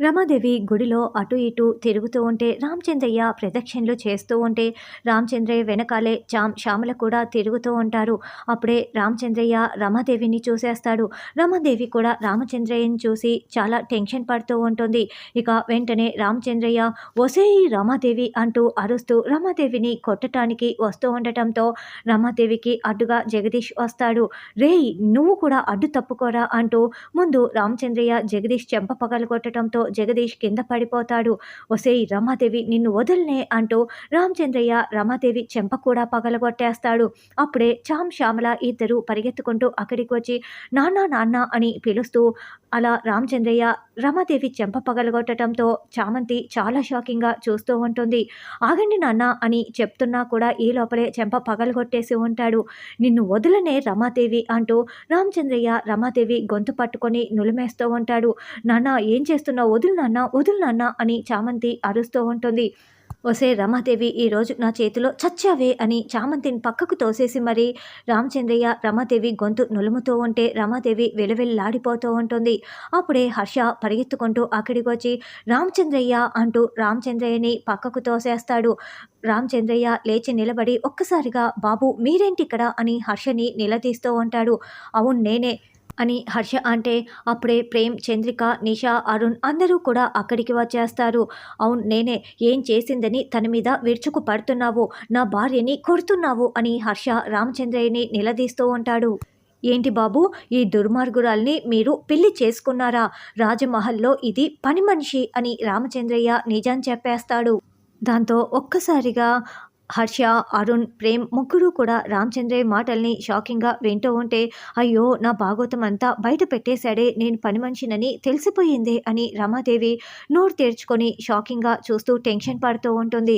రమాదేవి గుడిలో అటు ఇటు తిరుగుతూ ఉంటే రామచంద్రయ్య ప్రదక్షిణలు చేస్తూ ఉంటే రామచంద్రయ్య వెనకాలే చామ్ శ్యామల కూడా తిరుగుతూ ఉంటారు. అప్పుడే రామచంద్రయ్య రమాదేవిని చూసేస్తాడు. రమాదేవి కూడా రామచంద్రయ్యని చూసి చాలా టెన్షన్ పడుతూ ఉంటుంది. ఇక వెంటనే రామచంద్రయ్య ఒసేయి రమాదేవి అంటూ అరుస్తూ రమాదేవిని కొట్టడానికి వస్తూ ఉండటంతో రమాదేవికి అడ్డుగా జగదీష్ వస్తాడు. రేయ్ నువ్వు కూడా అడ్డు తప్పుకోరా అంటూ ముందు రామచంద్రయ్య జగదీష్ చెంప పగలు కొట్టడంతో జగదీష్ కింద పడిపోతాడు. ఒసేయ్ రమాదేవి నిన్ను వదలనే అంటూ రామచంద్రయ్య రమాదేవి చెంప కూడా పగలగొట్టేస్తాడు. అప్పుడే చామ్ శ్యామల ఇద్దరు పరిగెత్తుకుంటూ అక్కడికి వచ్చి నాన్న నాన్న అని పిలుస్తూ అలా రామచంద్రయ్య రమాదేవి చెంప పగలగొట్టడంతో చామంతి చాలా షాకింగ్గా చూస్తూ ఉంటుంది. ఆగండి నాన్న అని చెప్తున్నా కూడా ఈ లోపలే చెంప పగలగొట్టేసి ఉంటాడు. నిన్ను వదలనే రమాదేవి అంటూ రామచంద్రయ్య రమాదేవి గొంతు పట్టుకొని నులిమేస్తూ ఉంటాడు. నాన్న ఏం చేస్తున్నావు? వదులు నాన్న వదులు నాన్న అని చామంతి అరుస్తూ ఉంటుంది. ఒసే రమాదేవి ఈరోజు నా చేతిలో చచ్చావే అని చామంతిని పక్కకు తోసేసి మరి రామచంద్రయ్య రమాదేవి గొంతు నులుముతూ ఉంటే రమాదేవి వెలువెల్లాడిపోతూ ఉంటుంది. అప్పుడే హర్ష పరిగెత్తుకుంటూ అక్కడికి వచ్చి రామచంద్రయ్య అంటూ రామచంద్రయ్యని పక్కకు తోసేస్తాడు. రామచంద్రయ్య లేచి నిలబడి ఒక్కసారిగా బాబు మీరేంటి ఇక్కడ అని హర్షని నిలదీస్తూ ఉంటాడు. అవును నేనే అని హర్ష అంటే అప్పుడే ప్రేమ్ చంద్రిక నిషా అరుణ్ అందరూ కూడా అక్కడికి వచ్చేస్తారు. అవును నేనే ఏం చేసిందని తన మీద విరుచుకు పడుతున్నావు నా భార్యని కొడుతున్నావు అని హర్ష రామచంద్రయ్యని నిలదీస్తూ ఉంటాడు. ఏంటి బాబు ఈ దుర్మార్గురాల్ని మీరు పెళ్ళి చేసుకున్నారా? రాజమహల్లో ఇది పని మనిషి అని రామచంద్రయ్య నిజం చెప్పేస్తాడు. దాంతో ఒక్కసారిగా హర్ష అరుణ్ ప్రేమ్ ముగ్గురు కూడా రామచంద్రయ్య మాటల్ని షాకింగ్గా వింటూ ఉంటే అయ్యో నా భాగవతం అంతా బయట పెట్టేశాడే నేను పని మనిషినని తెలిసిపోయిందే అని రమాదేవి నోరు తెరుచుకొని షాకింగ్గా చూస్తూ టెన్షన్ పడుతూ ఉంటుంది.